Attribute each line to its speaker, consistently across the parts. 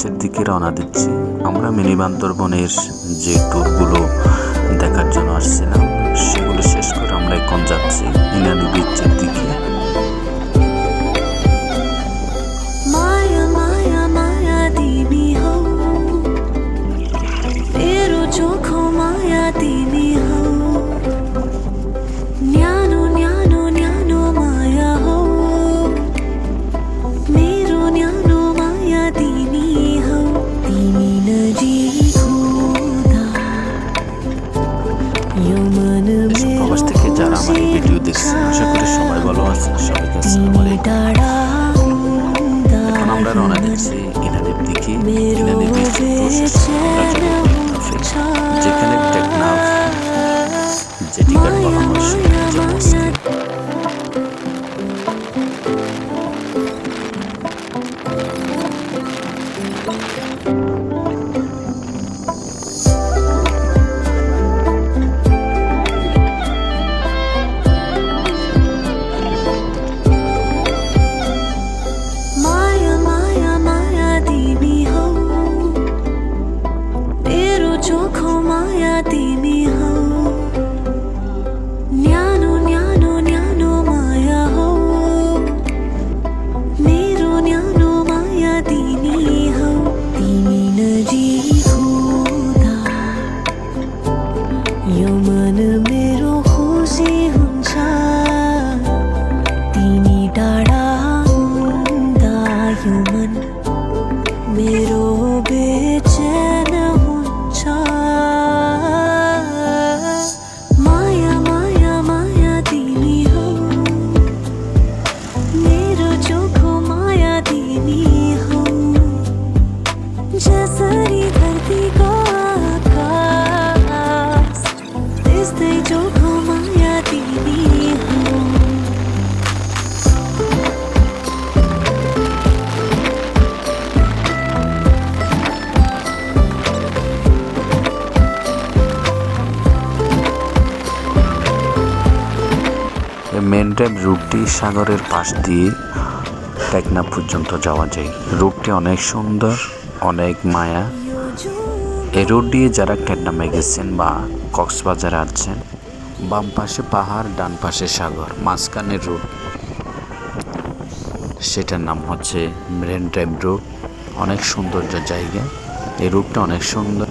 Speaker 1: বিচের দিকে রওনা দিচ্ছি। আমরা মিনি বান্দরবনের যে ট্যুরগুলো দেখার জন্য আসছিলাম, সেগুলো শেষ করে আমরা এখন যাচ্ছি ইনানি বিচের দিকে। দেশ প্রবাস থেকে যারা আমার এই ভিডিও দেখছে আশা করি সবাই ভালো আছেন সবাইকে আসসালামু আলাইকুম এখন আমরা রওনা দিচ্ছি ইনাদের দিকে
Speaker 2: Thank
Speaker 1: you. মেন ড্রাইভ রুটটি সাগরের পাশ দিয়ে টেকনাফ পর্যন্ত যাওয়া যায়। রুটটি অনেক সুন্দর, অনেক মায়া। এই রুট দিয়ে যারা টেকনামে গেছেন বা কক্সবাজারে আছেন বাম পাশে পাহাড়, ডান পাশে সাগর মাঝখানের রুট সেটার নাম হচ্ছে মেরেন ড্রাইভ রুট অনেক সৌন্দর্য জায়গা। এই রুটটা অনেক সুন্দর।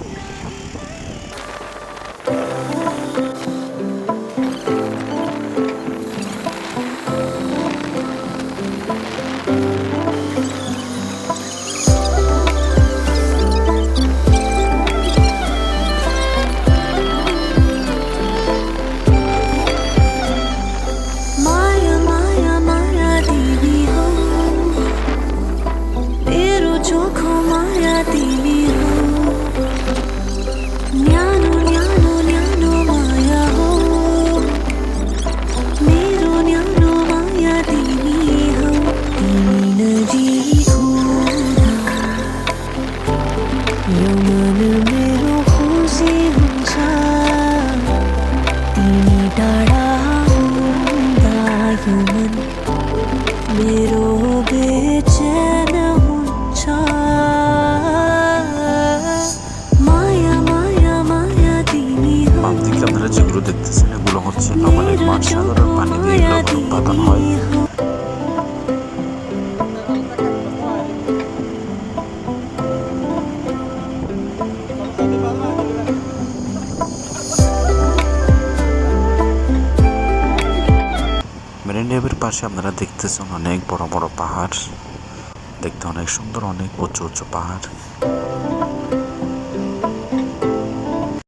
Speaker 2: तेरी हो। तेरो चोखो माया तेरी
Speaker 1: মেরিন পাশে আপনারা দেখতেছেন অনেক বড় বড় পাহাড়। দেখতে অনেক সুন্দর, অনেক উঁচু উঁচু পাহাড়।